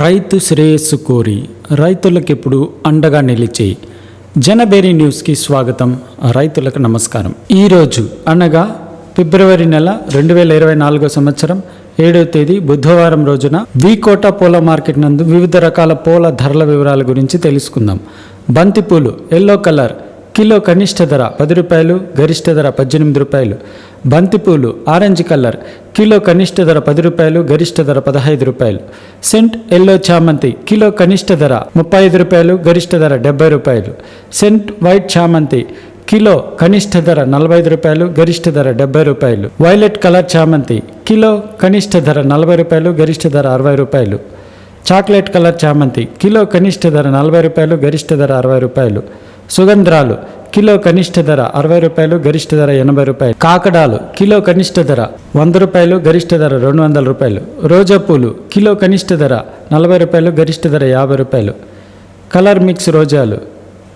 రైతు శ్రేయస్సు కోరి రైతులకు ఎప్పుడు అండగా నిలిచే జనబేరి న్యూస్కి స్వాగతం. రైతులకు నమస్కారం. ఈరోజు అనగా ఫిబ్రవరి నెల రెండు వేల ఇరవై నాలుగో సంవత్సరం ఏడవ తేదీ బుధవారం రోజున వీకోట పూల మార్కెట్ నందు వివిధ రకాల పూల ధరల వివరాల గురించి తెలుసుకుందాం. బంతిపూలు ఎల్లో కలర్ కిలో కనిష్ట ధర పది రూపాయలు గరిష్ట ధర పద్దెనిమిది రూపాయలు. బంతిపూలు ఆరెంజ్ కలర్ కిలో కనిష్ట ధర పది రూపాయలు గరిష్ట ధర పదహైదు రూపాయలు. సెంట్ ఎల్లో చామంతి కిలో కనిష్ట ధర ముప్పై ఐదు రూపాయలు గరిష్ట ధర డెబ్బై రూపాయలు. సెంట్ వైట్ చామంతి కిలో కనిష్ట ధర నలభై ఐదు రూపాయలు గరిష్ట ధర డెబ్బై రూపాయలు. వైలెట్ కలర్ చామంతి కిలో కనిష్ట ధర నలభై రూపాయలు గరిష్ట ధర అరవై రూపాయలు. చాక్లెట్ కలర్ చామంతి కిలో కనిష్ట ధర నలభై రూపాయలు గరిష్ట ధర అరవై రూపాయలు. సుగంధ్రాలు కిలో కనిష్ట ధర అరవై రూపాయలు గరిష్ట ధర ఎనభై రూపాయలు. కాకడాలు కిలో కనిష్ట ధర వంద రూపాయలు గరిష్ట ధర రెండు వందల రూపాయలు. రోజా పూలు కిలో కనిష్ట ధర నలభై రూపాయలు గరిష్ట ధర యాభై రూపాయలు. కలర్ మిక్స్ రోజాలు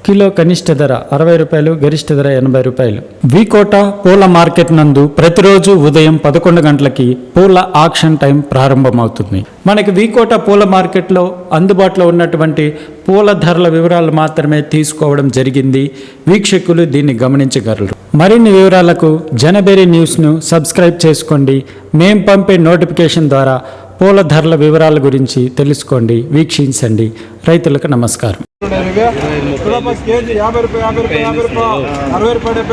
కిలో కనిష్ట ధర అరవై రూపాయలు గరిష్ట ధర ఎనభై రూపాయలు. వికోట పూల మార్కెట్ నందు ప్రతిరోజు ఉదయం పదకొండు గంటలకి పూల ఆక్షన్ టైం ప్రారంభమవుతుంది. మనకి వికోట పూల మార్కెట్లో అందుబాటులో ఉన్నటువంటి పూల ధరల వివరాలు మాత్రమే తీసుకోవడం జరిగింది. వీక్షకులు దీన్ని గమనించగలరు. మరిన్ని వివరాలకు జనబెరి న్యూస్ను సబ్స్క్రైబ్ చేసుకోండి. మేం పంపే నోటిఫికేషన్ ద్వారా పూల ధరల వివరాల గురించి తెలుసుకోండి వీక్షించండి. రైతులకు నమస్కారం. అరవై రూపాయలు